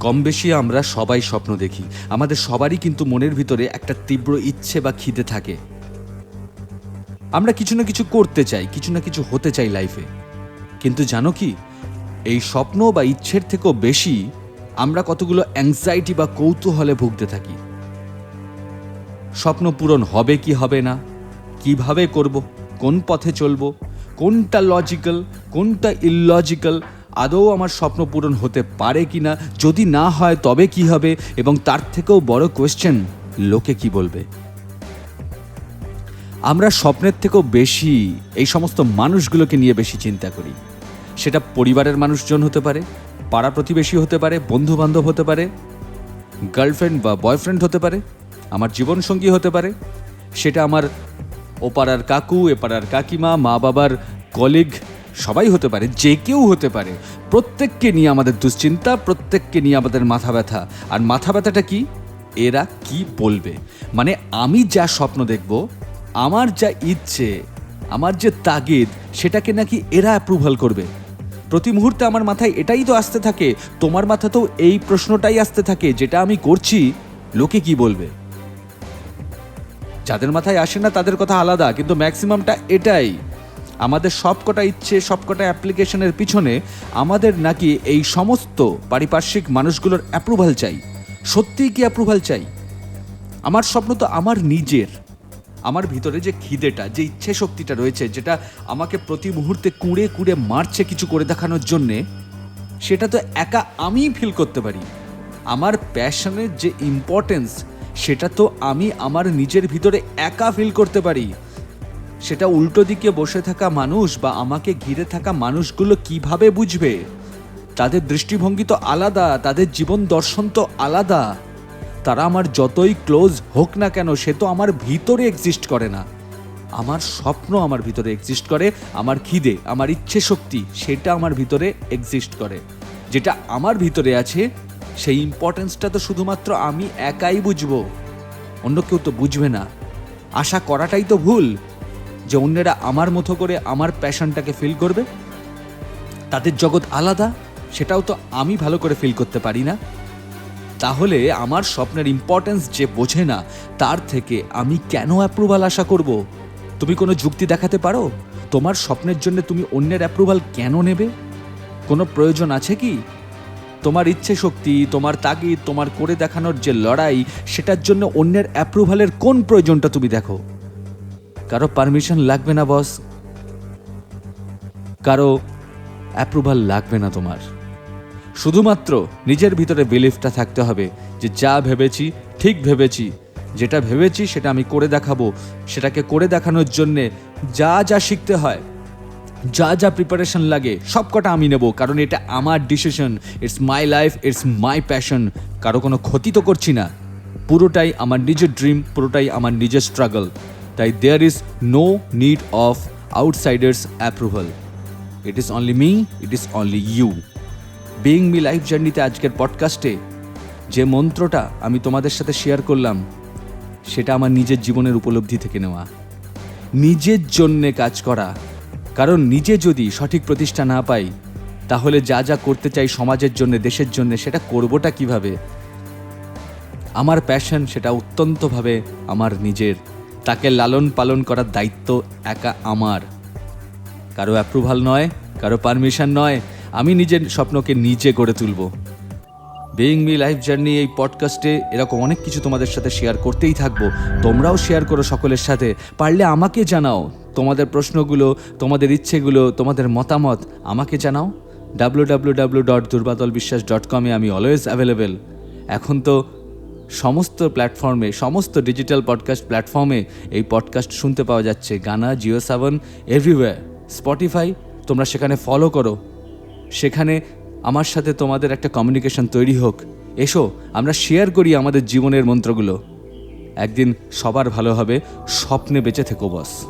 কম বেশি আমরা সবাই স্বপ্ন দেখি। আমাদের সবারই কিন্তু মনের ভিতরে একটা তীব্র ইচ্ছে বা খিদে থাকে। আমরা কিছু না কিছু করতে চাই, কিছু না কিছু হতে চাই লাইফে কিন্তু জানো কি? এই স্বপ্ন বা ইচ্ছের থেকেও বেশি আমরা কতগুলো অ্যাংজাইটি বা কৌতূহলে ভুগতে থাকি। স্বপ্ন পূরণ হবে কি হবে না? কীভাবে করব? কোন পথে চলবো? কোনটা লজিক্যাল কোনটা ইললজিক্যাল আদৌ আমার স্বপ্ন পূরণ হতে পারে কি না যদি না হয়, তবে কি হবে? এবং তার থেকেও বড় কোয়েশ্চেন লোকে কি বলবে? আমরা স্বপ্নের থেকেও বেশি এই সমস্ত মানুষগুলোকে নিয়ে বেশি চিন্তা করি। সেটা পরিবারের মানুষজন হতে পারে, পাড়া প্রতিবেশী হতে পারে বন্ধু বান্ধব হতে পারে গার্লফ্রেন্ড বা বয়ফ্রেন্ড হতে পারে, আমার জীবনসঙ্গী হতে পারে, সেটা আমার ওপাড়ার কাকু, এপাড়ার কাকিমা মা বাবার কলিগ সবাই হতে পারে, যে কেউ হতে পারে। প্রত্যেককে নিয়ে আমাদের দুশ্চিন্তা, প্রত্যেককে নিয়ে আমাদের মাথা ব্যথা। আর মাথা ব্যথাটা কি? এরা কি বলবে? মানে আমি যা স্বপ্ন দেখব, আমার যা ইচ্ছে, আমার যে তাগিদ, সেটাকে নাকি এরা অ্যাপ্রুভাল করবে? প্রতি মুহূর্তে আমার মাথায় এটাই তো আসতে থাকে, তোমার মাথাতেও এই প্রশ্নটাই আসতে থাকে, যেটা আমি করছি, লোকে কি বলবে? যাদের মাথায় আসে না তাদের কথা আলাদা, কিন্তু ম্যাক্সিমামটা এটাই। আমাদের সবকটা ইচ্ছে, সবকটা অ্যাপ্লিকেশনের পিছনে আমাদের নাকি এই সমস্ত পারিপার্শ্বিক মানুষগুলোর অ্যাপ্রুভাল চাই। সত্যিই কি অ্যাপ্রুভাল চাই? আমার স্বপ্ন তো আমার নিজের। আমার ভিতরে যে খিদেটা, যে ইচ্ছে শক্তিটা রয়েছে, যেটা আমাকে প্রতি মুহূর্তে কুঁড়ে কুঁড়ে মারছে কিছু করে দেখানোর জন্যে, সেটা তো একা আমিই ফিল করতে পারি। আমার প্যাশনের যে ইম্পর্টেন্স সেটা তো আমি আমার নিজের ভিতরে একা ফিল করতে পারি। সেটা উল্টো দিকে বসে থাকা মানুষ বা আমাকে ঘিরে থাকা মানুষগুলো কীভাবে বুঝবে? তাদের দৃষ্টিভঙ্গি তো আলাদা, তাদের জীবন দর্শন তো আলাদা। তারা আমার যতই ক্লোজ হোক না কেন, সে তো আমার ভিতরে এক্সিস্ট করে না। আমার স্বপ্ন আমার ভিতরে এক্সিস্ট করে, আমার খিদে, আমার ইচ্ছে শক্তি, সেটা আমার ভিতরে এক্সিস্ট করে। যেটা আমার ভিতরে আছে, সেই ইম্পর্টেন্সটা তো শুধুমাত্র আমি একাই বুঝব। অন্য কেউ তো বুঝবে না। আশা করাটাই তো ভুল। যে অন্যেরা আমার মতো করে আমার প্যাশনটাকে ফিল করবে? তাদের জগৎ আলাদা, সেটাও তো আমি ভালো করে ফিল করতে পারি না। তাহলে আমার স্বপ্নের ইম্পর্টেন্স যে বোঝে না, তার থেকে আমি কেন অ্যাপ্রুভাল আশা করব? তুমি কোনো যুক্তি দেখাতে পারো? তোমার স্বপ্নের জন্য তুমি অন্যের অ্যাপ্রুভাল কেন নেবে? কোনো প্রয়োজন আছে কি? তোমার ইচ্ছে শক্তি, তোমার তাগিদ, তোমার করে দেখানোর যে লড়াই, সেটার জন্য অন্যের অ্যাপ্রুভালের কোন প্রয়োজনটা তুমি দেখো? কারও পারমিশন লাগবে না বস কারও অ্যাপ্রুভাল লাগবে না তোমার। শুধুমাত্র নিজের ভিতরে বিলিফটা থাকতে হবে যে যা ভেবেছি, ঠিক ভেবেছি। যেটা ভেবেছি, সেটা আমি করে দেখাবো। সেটাকে করে দেখানোর জন্যে যা যা শিখতে হয়, যা যা প্রিপারেশন লাগে সব কটা আমি নেব। কারণ এটা আমার decision it's my life it's my passion কারও কোনো ক্ষতি তো করছি না। পুরোটাই আমার নিজের ড্রিম পুরোটাই আমার নিজের স্ট্রাগল তাই there is no need of outsiders approval it is only me it is only you being me life জার্নিতে আজকের পডকাস্টে যে মন্ত্রটা আমি তোমাদের সাথে শেয়ার করলাম, সেটা আমার নিজের জীবনের উপলব্ধি থেকে নেওয়া। নিজের জন্যে কাজ করা। কারণ নিজে যদি সঠিক প্রতিষ্ঠা না পাই, তাহলে যা যা করতে চাই সমাজের জন্য, দেশের জন্য, সেটা করবোটা কীভাবে? আমার প্যাশন সেটা অত্যন্তভাবে আমার নিজের। তাকে লালন পালন করার দায়িত্ব একা আমার। কারও অ্যাপ্রুভাল নয়, কারও পারমিশন নয়, আমি নিজের স্বপ্নকে নিজে গড়ে তুলব। বিইং মি লাইফ জার্নি এই পডকাস্টে এরকম অনেক কিছু তোমাদের সাথে শেয়ার করতেই থাকব। তোমরাও শেয়ার করো সকলের সাথে। পারলে আমাকে জানাও তোমাদের প্রশ্নগুলো, তোমাদের ইচ্ছেগুলো, তোমাদের মতামত আমাকে জানাও। W W W dot Durbadal Biswas dot কমে আমি অলওয়েজ অ্যাভেলেবেল এখন তো সমস্ত প্ল্যাটফর্মে, সমস্ত ডিজিটাল পডকাস্ট প্ল্যাটফর্মে এই পডকাস্ট শুনতে পাওয়া যাচ্ছে। গানা, জিও সাবন এভরিওয়্যার স্পটিফাই তোমরা সেখানে ফলো করো। সেখানে আমার সাথে তোমাদের একটা কমিউনিকেশন তৈরি হোক। এসো, আমরা শেয়ার করি আমাদের জীবনের মন্ত্রগুলো। একদিন সবার ভালো হবে, স্বপ্নে বেঁচে থেকো বস